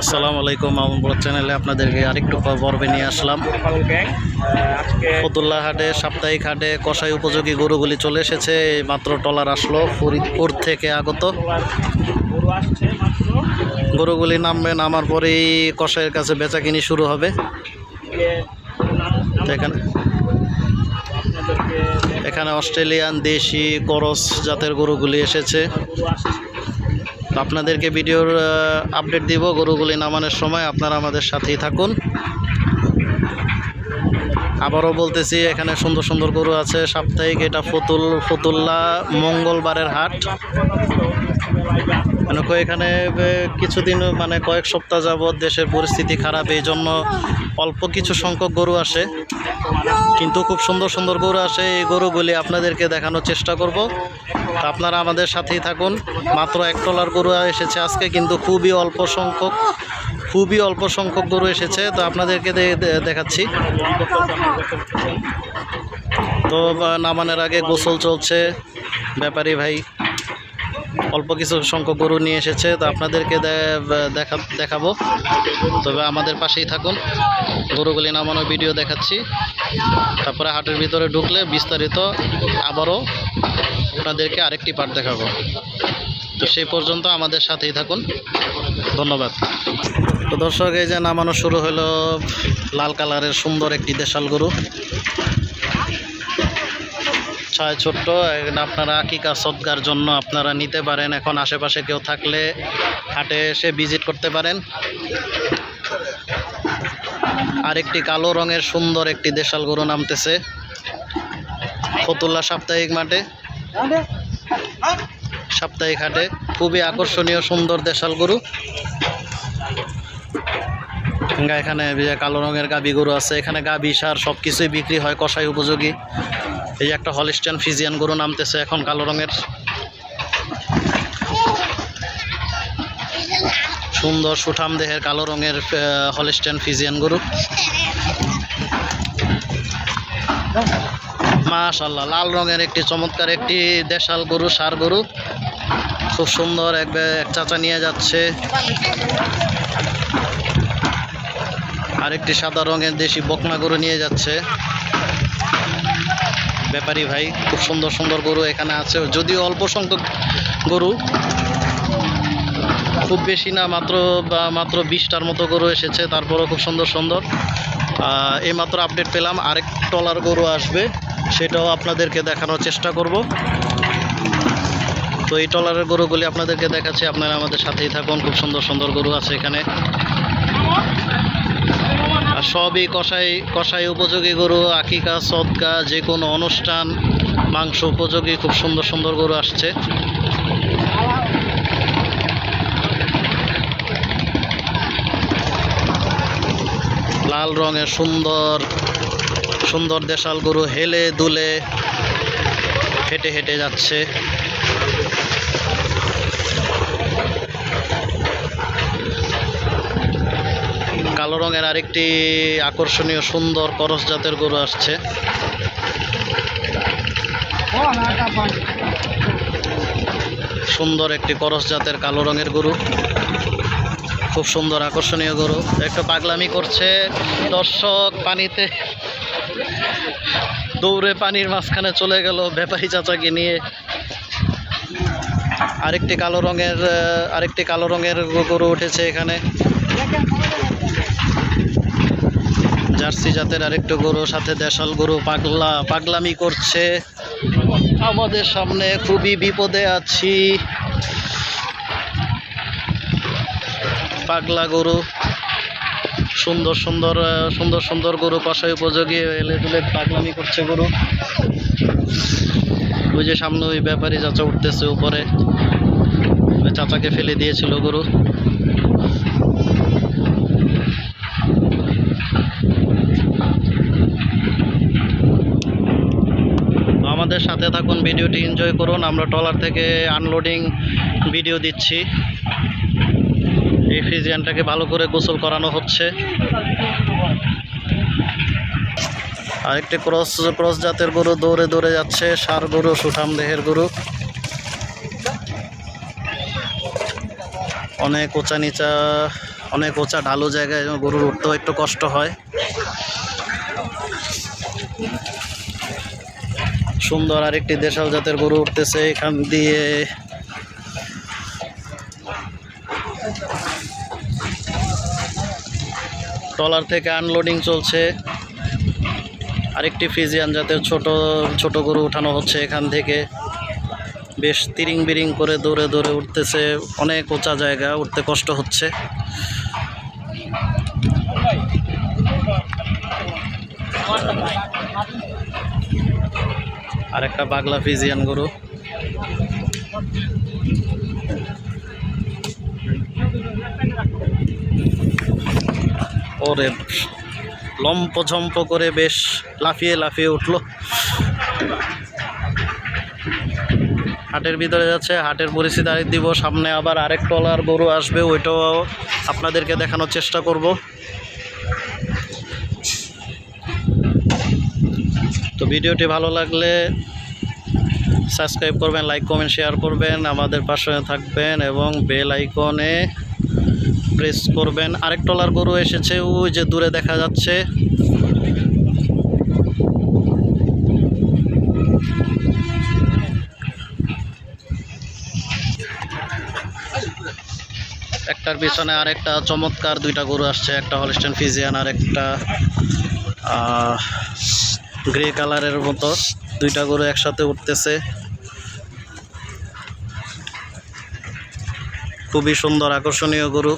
আসসালামু আলাইকুম, মামুন ব্লগ চ্যানেলে আপনাদেরকে আরেকটু পর্বে নিয়ে আসলাম। ফতুল্লা হাটে, সাপ্তাহিক হাটে কষাই উপযোগী গরুগুলি চলে এসেছে মাত্র টলার আসলো, ফরিদপুর থেকে আগত। গরুগুলি নামবে নামার পরেই কষাইয়ের কাছে বেচাকিনি শুরু হবে। এখানে এখানে অস্ট্রেলিয়ান, দেশি, করস জাতের গরুগুলি এসেছে। আপনাদেরকে ভিডিওর আপডেট দিব গরুগুলি নামানোর সময়। আপনারা আমাদের সাথেই থাকুন। আবারও বলতেছি, এখানে সুন্দর সুন্দর গরু আছে। সাপ্তাহিক এটা ফতুল, ফতুল্লা মঙ্গলবারের হাট। মানে এখানে কিছুদিন মানে কয়েক সপ্তাহ যাবৎ দেশের পরিস্থিতি খারাপ, এই জন্য অল্প কিছু সংখ্যক গরু আসে। কিন্তু খুব সুন্দর সুন্দর গরু আসে। এই গরুগুলি আপনাদেরকে দেখানোর চেষ্টা করব। আপনারা আমাদের সাথেই থাকুন। মাত্র এক টলার গরু এসেছে আজকে, কিন্তু খুবই অল্প সংখ্যক, খুবই অল্প সংখ্যক গরু এসেছে। তো আপনাদেরকে দেখাচ্ছি। তো নামানের আগে গোসল চলছে। ব্যাপারী ভাই অল্প কিছু সংখ্যক গরু নিয়ে এসেছে, তো আপনাদেরকে দেখা দেখাবো। তবে আমাদের পাশেই থাকুন। গরুগুলি নামানো ভিডিও দেখাচ্ছি। তারপরে হাটের ভিতরে ঢুকলে বিস্তারিত আবারও আপনাদেরকে আরেকটি পার্ট দেখাবো। তো সেই পর্যন্ত আমাদের সাথেই থাকুন। ধন্যবাদ। তো দর্শক, এই যে নামানো শুরু হলো লাল কালারের সুন্দর একটি দেশাল গরু। ছয় ছোট্ট আপনারা আকিকা সদগার জন্য আপনারা নিতে পারেন। এখন আশেপাশে কেউ থাকলে হাটে এসে ভিজিট করতে পারেন। আরেকটি কালো রঙের সুন্দর একটি দেশাল গরু নামতেছে ফতুল্লা সাপ্তাহিক মাঠে। সাপ্তাহিক হাটে খুবই আকর্ষণীয় সুন্দর দেশাল গরু। এখানে কালো রঙের গাবি গরু আছে, এখানে গাবি, সার সব কিছুই বিক্রি হয়, কষাই উপযোগী। এই একটা হলিস্টান ফিজিয়ান গরু নামতেছে এখন কালো রঙের। সুন্দর সুঠাম দেহের কালো রঙের হলিস্টান ফিজিয়ান গরু। মাশাল্লাহ লাল রঙের একটি চমৎকার একটি দেশাল গরু, সার গরু। খুব সুন্দর এক চাচা নিয়ে যাচ্ছে। আরেকটি সাদা রঙের দেশি বকনা গরু নিয়ে যাচ্ছে। ব্যাপারী ভাই, খুব সুন্দর সুন্দর গরু এখানে আছে। যদিও অল্প সংখ্যক গরু, খুব বেশি না, মাত্র মাত্র বিশটার মতো গরু এসেছে, তারপরও খুব সুন্দর সুন্দর। এই মাত্র আপডেট পেলাম, আরেক টলার গরু আসবে, সেটাও আপনাদেরকে দেখানোর চেষ্টা করব। তো এই টলারের গরুগুলি আপনাদেরকে দেখাচ্ছি, আপনারা আমাদের সাথেই থাকুন, খুব সুন্দর সুন্দর গরু আছে এখানে। আর সবই কষাই কষাই উপযোগী গরু, আকিকা, সদকা, যে কোনো অনুষ্ঠান, মাংস উপযোগী, খুব সুন্দর সুন্দর গরু আসছে। লাল রঙের সুন্দর সুন্দর দেশাল গরু হেলে দুলে, হেঁটে হেঁটে যাচ্ছে। কালো রঙের আরেকটি আকর্ষণীয় সুন্দর করস জাতের গরু আসছে। সুন্দর একটি করস জাতের কালো রঙের গরু। খুব সুন্দর আকর্ষণীয় গরু। একটু পাগলামি করছে দর্শক, পানিতে দৌড়ে পানির মাঝখানে চলে গেল ব্যাপারী চাচাকে নিয়ে। আরেকটি কালো রঙের আরেকটি কালো রঙের গরু উঠেছে এখানে। জার্সি জাতের আরেকটু গরু, সাথে দেশাল গরু, পাগলা, পাগলামি করছে। আমাদের সামনে খুবই বিপদে আছি। পাগলা গরু, সুন্দর সুন্দর সুন্দর সুন্দর গরু, কষাই উপযোগী, এলে তুলে পাগলামি করছে গরু। ওই যে সামনে ওই ব্যাপারী চাচা উঠতেছে উপরে। চাচাকে ফেলে দিয়েছিল গরু তো আমাদের সাথে থাকুন, ভিডিওটি এনজয় করুন। আমরা ট্রলার থেকে আনলোডিং ভিডিও দিচ্ছি। এই ভালো করে গোসল করানো হচ্ছে। আরেকটি ক্রস ক্রস জাতের গরু দৌড়ে দৌড়ে যাচ্ছে। সার গরু, সুঠাম দেহের গরু। অনেক উঁচা নিচা, অনেক উঁচা ঢালু জায়গায় গরুর উঠতেও একটু কষ্ট হয়। সুন্দর আরেকটি দেশাল জাতের গরু উঠতেছে এখান দিয়ে। ট্রলার থেকে আনলোডিং চলছে। আরেকটি ফিজিয়ান জাতের ছোট ছোট গরু উঠানো হচ্ছে এখান থেকে। বেশ তিরিং বিরিং করে দৌড়ে দৌড়ে উঠতেছে। অনেক উঁচা জায়গা, উঠতে কষ্ট হচ্ছে। আর একটা বাগলা ফিজিয়ান গরু। ওরে লম্প ঝম্প করে বেশ লাফিয়ে লাফিয়ে উঠল। হাটের ভিতরে যাচ্ছে, হাটের পরিস্থিতি আরেক দিব, সামনে আবার আরেক টলার গরু আসবে, ওইটাও আপনাদেরকে দেখানোর চেষ্টা করব। তো ভিডিওটি ভালো লাগলে সাবস্ক্রাইব করবেন, লাইক, কমেন্ট, শেয়ার করবেন, আমাদের পাশে থাকবেন এবং বেল আইকনে প্রেস করবেন। আরেক টলার গরু এসেছে, ওই যে দূরে দেখা যাচ্ছে। একটার পিছনে আরেকটা চমৎকার দুইটা গরু আসছে, একটা হলস্টেন ফিজিয়ান আর একটা গ্রে কালারের মতো। দুইটা গরু একসাথে উঠতেছে। খুবই সুন্দর, আকর্ষণীয় গরু।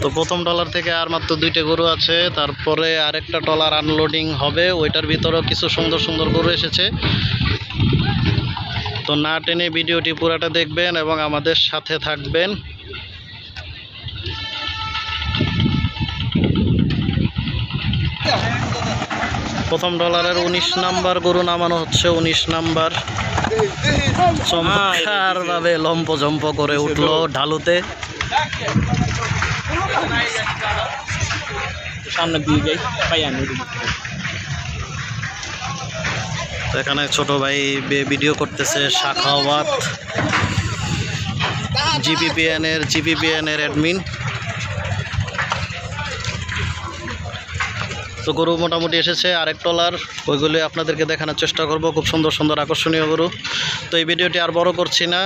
তো প্রথম টলার থেকে আর মাত্র দুইটা গরু আছে। তারপরে আরেকটা টলার আনলোডিং হবে। ওইটার ভিতরেও কিছু সুন্দর সুন্দর গরু এসেছে। তো না টেনে ভিডিওটি পুরাটা দেখবেন এবং আমাদের সাথে থাকবেন। প্রথম ডলারের উনিশ নাম্বার গরু নামানো হচ্ছে উনিশ নাম্বার। চমৎকার ভাবে লম্প জম্প করে উঠল ঢালুতে। সামনে দিয়ে যাই পাই আমি এখানে ছোট ভাই বে- ভিডিও করতেছে শাখাওয়াত। জিপিপিএন এর জিপিপিএন এর অ্যাডমিন তো গরু মোটামুটি এসেছে, আরেক টলার ওইগুলি আপনাদেরকে দেখানোর চেষ্টা করব। খুব সুন্দর সুন্দর, আকর্ষণীয় গরু। তো এই ভিডিওটি আর বড় করছি না।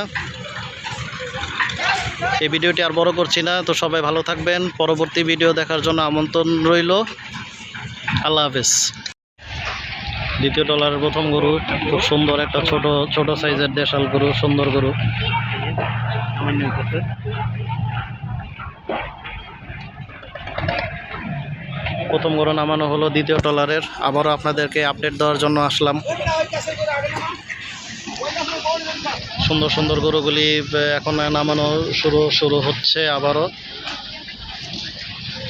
এই ভিডিওটি আর বড় করছি না। তো সবাই ভালো থাকবেন। পরবর্তী ভিডিও দেখার জন্য আমন্ত্রণ রইল। আল্লাহ হাফেজ। দ্বিতীয় ডলারের প্রথম গরু। খুব সুন্দর একটা ছোট ছোট সাইজের দেশাল গরু, সুন্দর গরু আমার নিয়ে করতে প্রথম গরু নামানো হলো, দ্বিতীয় টলারের আবারও আপনাদেরকে আপডেট দেওয়ার জন্য আসলাম। সুন্দর সুন্দর গরুগুলি এখন নামানো শুরু শুরু হচ্ছে আবারও।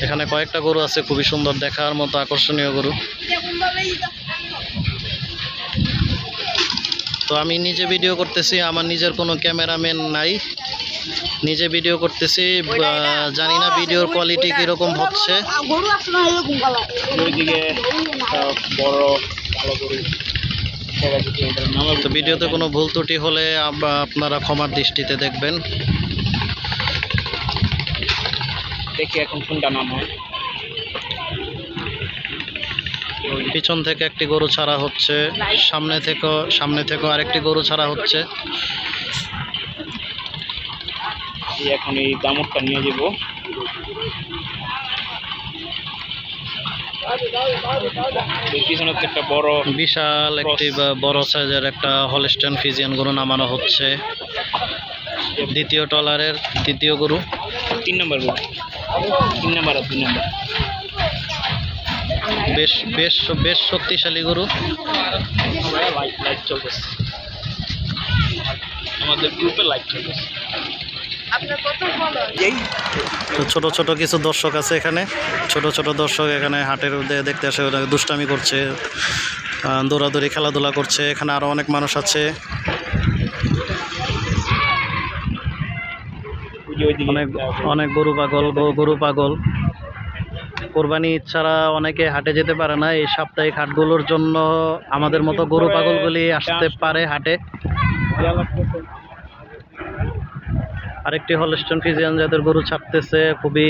এখানে কয়েকটা গরু আছে, খুবই সুন্দর, দেখার মতো আকর্ষণীয় গরু। তো আমি নিজে ভিডিও করতেছি আমার নিজের কোনো ক্যামেরাম্যান নাই। নিজে ভিডিও করতেছি জানি না ভিডিওর কোয়ালিটি কীরকম হচ্ছে। তো ভিডিওতে কোনো ভুল ত্রুটি হলে আপনারা ক্ষমার দৃষ্টিতে দেখবেন। দেখি এখন কোনটা নাম হয়। পিছন থেকে একটি গরু ছাড়া হচ্ছে সামনে থেকে সামনে থেকে আরেকটি গরু ছাড়া হচ্ছে। এখন এই দামরটা নিয়ে যাব। একটা বড় বিশাল একটি বড় সাইজের একটা হলস্টেন ফিজিয়ান গরু নামানো হচ্ছে। দ্বিতীয় টলারের দ্বিতীয় গরু। তিন নম্বর গরু। তিন নম্বর আর দুই নম্বর। বেশ বেশ বেশ শক্তিশালী গরু। লাইট লাইট চলতেছে আমাদের গ্রুপে লাইট চলতেছে আপনার কত ফলো এই। তো ছোট ছোট কিছু দর্শক আছে এখানে। ছোট ছোট দর্শক এখানে হাটের দেখতে আসে ওরা দুষ্টামি করছে আহ, দৌড়াদৌড়ি খেলাধুলা করছে। এখানে আরও অনেক মানুষ আছে। অনেক অনেক গরু পাগল গরু পাগল। কোরবানি ছাড়া অনেকে হাটে যেতে পারে না। এই সাপ্তাহিক হাটগুলোর জন্য আমাদের মতো গরু পাগলগুলি আসতে পারে হাটে। আরেকটি হলস্টন ফিজিয়ান যাদের গরু ছাপতেছে খুবই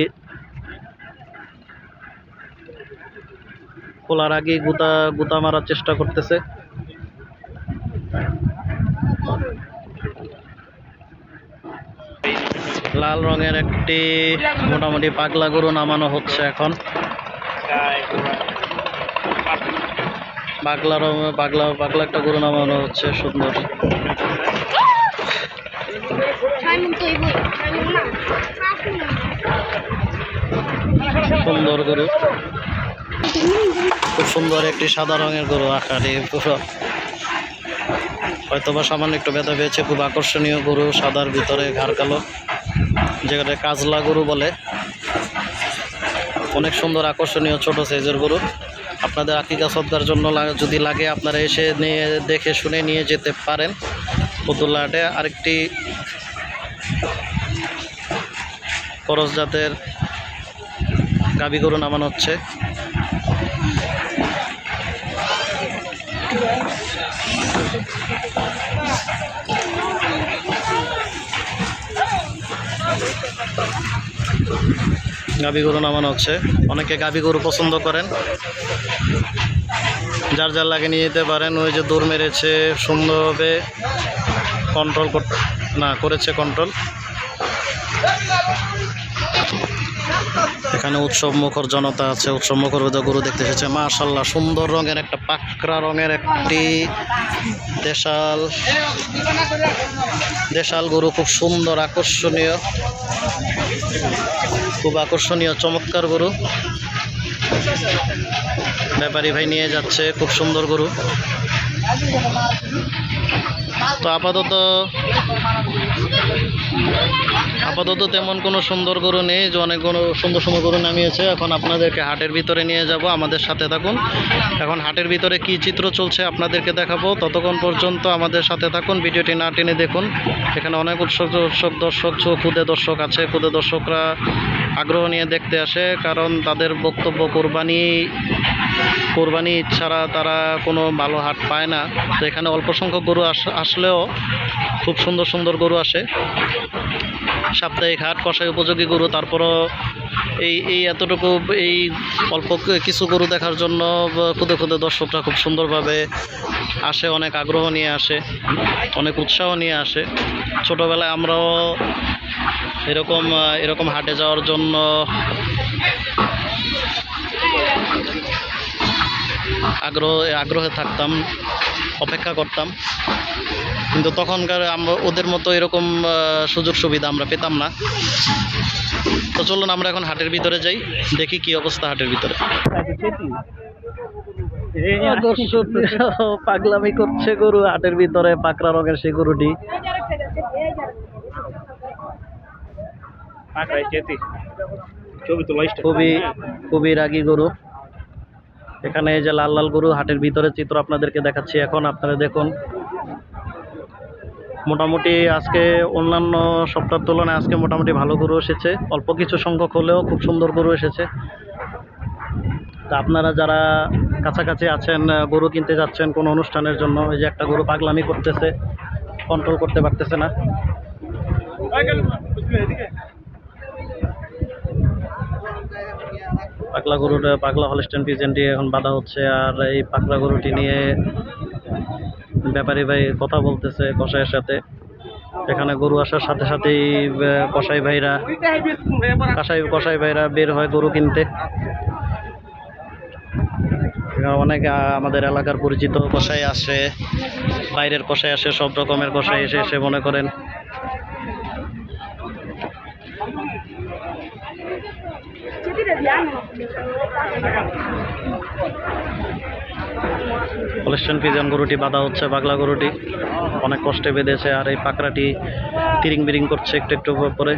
খোলার আগে গুতা গুতা মারার চেষ্টা করতেছে। লাল রঙের একটি মোটামুটি পাগলা গরু নামানো হচ্ছে এখন। পাগলা পাগলা পাগলা একটা গরু নামানো হচ্ছে, সুন্দর। সুন্দর গরু। খুব সুন্দর একটি সাদা রঙের গরু, আকারে পুরো। হয়তো বা সামান্য একটু ব্যথা পেয়েছে, খুব আকর্ষণীয় গরু, সাদার ভিতরে ঘাড় কালো যেখানে কাজলা গরু বলে। অনেক সুন্দর, আকর্ষণীয় ছোট সাইজের গরু। আপনাদের আকিকা সদ্গার জন্য যদি লাগে, আপনারা এসে নিয়ে, দেখে শুনে নিয়ে যেতে পারেন। ফতুল্লাহাটে আরেকটি করস জাতের গাবি গরু নামানো হচ্ছে। গাবি গরু নামানো হচ্ছে। অনেকে গাবি গরু পছন্দ করেন। যার যার লাগে নিয়ে যেতে পারেন। ওই যে দৌড় মেরেছে, সুন্দরভাবে কন্ট্রোল না, করেছে কন্ট্রোল এখানে উৎসব মুখর জনতা আছে। উৎসব মুখর গরু দেখতে এসেছে। মাশাল্লাহ সুন্দর রঙের একটা, পাকড়া রঙের একটি দেশাল। দেশাল গরু খুব সুন্দর, আকর্ষণীয়। খুব আকর্ষণীয়, চমৎকার গরু। ব্যাপারী ভাই নিয়ে যাচ্ছে, খুব সুন্দর গরু। তো আপাতত আপাতত তেমন কোনো সুন্দর গরু নেই, যে অনেক গরু সুন্দর সুন্দর গরু নামিয়েছে। এখন আপনাদেরকে হাটের ভিতরে নিয়ে যাব, আমাদের সাথে থাকুন। এখন হাটের ভিতরে কি চিত্র চলছে আপনাদেরকে দেখাবো। ততক্ষণ পর্যন্ত আমাদের সাথে থাকুন, ভিডিওটি না টেনে দেখুন। এখানে অনেক উৎসক দর্শক দর্শক ক্ষুদে দর্শক আছে। ক্ষুদে দর্শকরা আগ্রহ নিয়ে দেখতে আসে, কারণ তাদের বক্তব্য কোরবানি কোরবানি ছাড়া তারা কোনো ভালো হাট পায় না। তো এখানে অল্প সংখ্যক গরু আস, আসলেও খুব সুন্দর সুন্দর গরু আসে। সাপ্তাহিক হাট, কষাই উপযোগী গরু, তারপরও এই এই এতটুকু এই অল্প কিছু গরু দেখার জন্য খুদে খুদে দর্শকরা খুব সুন্দরভাবে আসে, অনেক আগ্রহ নিয়ে আসে, অনেক উৎসাহ নিয়ে আসে। ছোটোবেলায় আমরাও এরকম এরকম হাটে যাওয়ার জন্য আগ্রহ, আগ্রহে থাকতাম, অপেক্ষা করতাম। কিন্তু তখনকার আমরা ওদের মতো এরকম সুযোগ সুবিধা আমরা পেতাম না। তো চলুন আমরা এখন হাটের ভিতরে যাই, দেখি কি অবস্থা হাটের ভিতরে। পাগলামি করছে গরু, হাটের ভিতরে পাকড়া রঙের সেই গরুটি। খুবই খুবই রাগী গরু। এখানে যে লাল লাল গরু, হাটের ভিতরে চিত্র আপনাদেরকে দেখাচ্ছি। এখন আপনারা দেখুন মোটামুটি আজকে অন্যান্য সপ্তাহের তুলনায় আজকে মোটামুটি ভালো গরু এসেছে। অল্প কিছু সংখ্যক হলেও খুব সুন্দর গরু এসেছে। তা আপনারা যারা কাছাকাছি আছেন গরু কিনতে যাচ্ছেন কোনো অনুষ্ঠানের জন্য, এই যে একটা গরু পাগলামি করতেছে কন্ট্রোল করতে পারতেছে না। পাগলা গরুটা পাগলা হলস্টেন পিজেনটি এখন বাঁধা হচ্ছে, আর এই পাগলা গরুটি নিয়ে ব্যাপারী ভাই কথা বলতেছে কসাইয়ের সাথে। এখানে গরু আসার সাথে সাথেই কসাই ভাইরা, কসাই কসাই ভাইরা বের হয় গরু কিনতে। অনেক আমাদের এলাকার পরিচিত কসাই আসে, বাইরের কসাই আসে, সব রকমের কসাই এসে এসে মনে করেন। হলস্টেন পিজন গরুটি, বাঁধা হচ্ছে বাগলা গরুটি। অনেক কষ্টে বেঁধেছে আর এই পাকড়াটি তিরিং বিরিং করছে একটু একটু করে।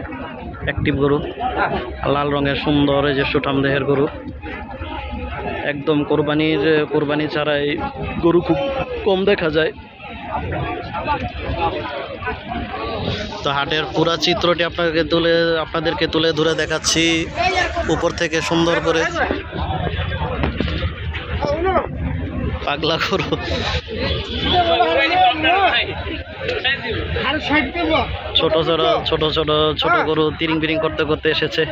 অ্যাক্টিভ গরু। লাল রঙের সুন্দর এই যে সুঠাম দেহের গরু। একদম কোরবানির কোরবানি ছাড়াই গরু খুব কম দেখা যায়। তো হাটের পুরা চিত্রটি আপনাকে তুলে, আপনাদেরকে তুলে ধরে দেখাচ্ছি। উপর থেকে সুন্দর করে। পাগলা গরু ছোট ছোট ছোট ছোট ছোট গরু তিরিং বিরিং করতে করতে এসেছে।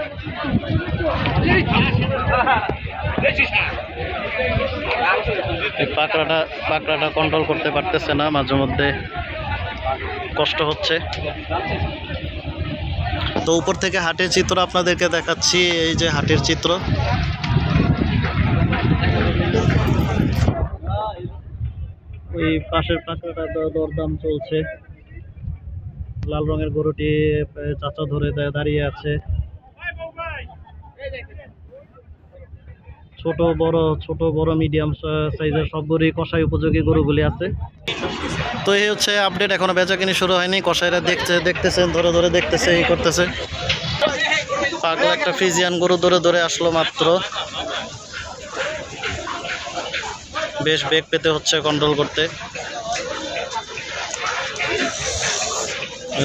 পাকড়াটা পাকড়াটা কন্ট্রোল করতে পারতেছে না মাঝে মধ্যে কষ্ট হচ্ছে। তো উপর থেকে হাটের চিত্র আপনাদেরকে দেখাচ্ছি এই যে হাটের চিত্র। ওই পাশের পাকড়াটা দ- দরদাম চলছে। লাল রঙের গরুটি চাচা ধরে দাঁড়িয়ে আছে। ছোট, বড় ছোট, বড় মিডিয়াম সাইজের সব গরুই কষাই উপযোগী গরুগুলি আছে। তো এই হচ্ছে আপডেট এখনও বেচা কিনি শুরু হয়নি। কষাইরা দেখছে, দেখতেছেন, ধরে ধরে দেখতেছে, এই করতেছে। পাগলা একটা ফ্রিজিয়ান গরু ধরে ধরে আসলো মাত্র। বেশ বেগ পেতে হচ্ছে কন্ট্রোল করতে।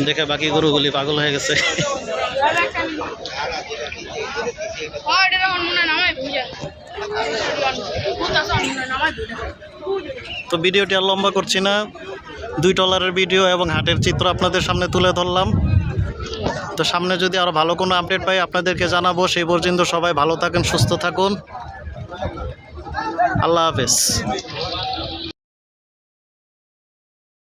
দেখে বাকি গরুগুলি পাগল হয়ে গেছে। তো ভিডিওটি আর লম্বা করছি না। দুই ডলারের ভিডিও এবং হাটের চিত্র আপনাদের সামনে তুলে ধরলাম। তো সামনে যদি আরও ভালো কোনো আপডেট পাই, আপনাদেরকে জানাব। সেই পর্যন্ত সবাই ভালো থাকেন, সুস্থ থাকুন। আল্লাহ হাফেজ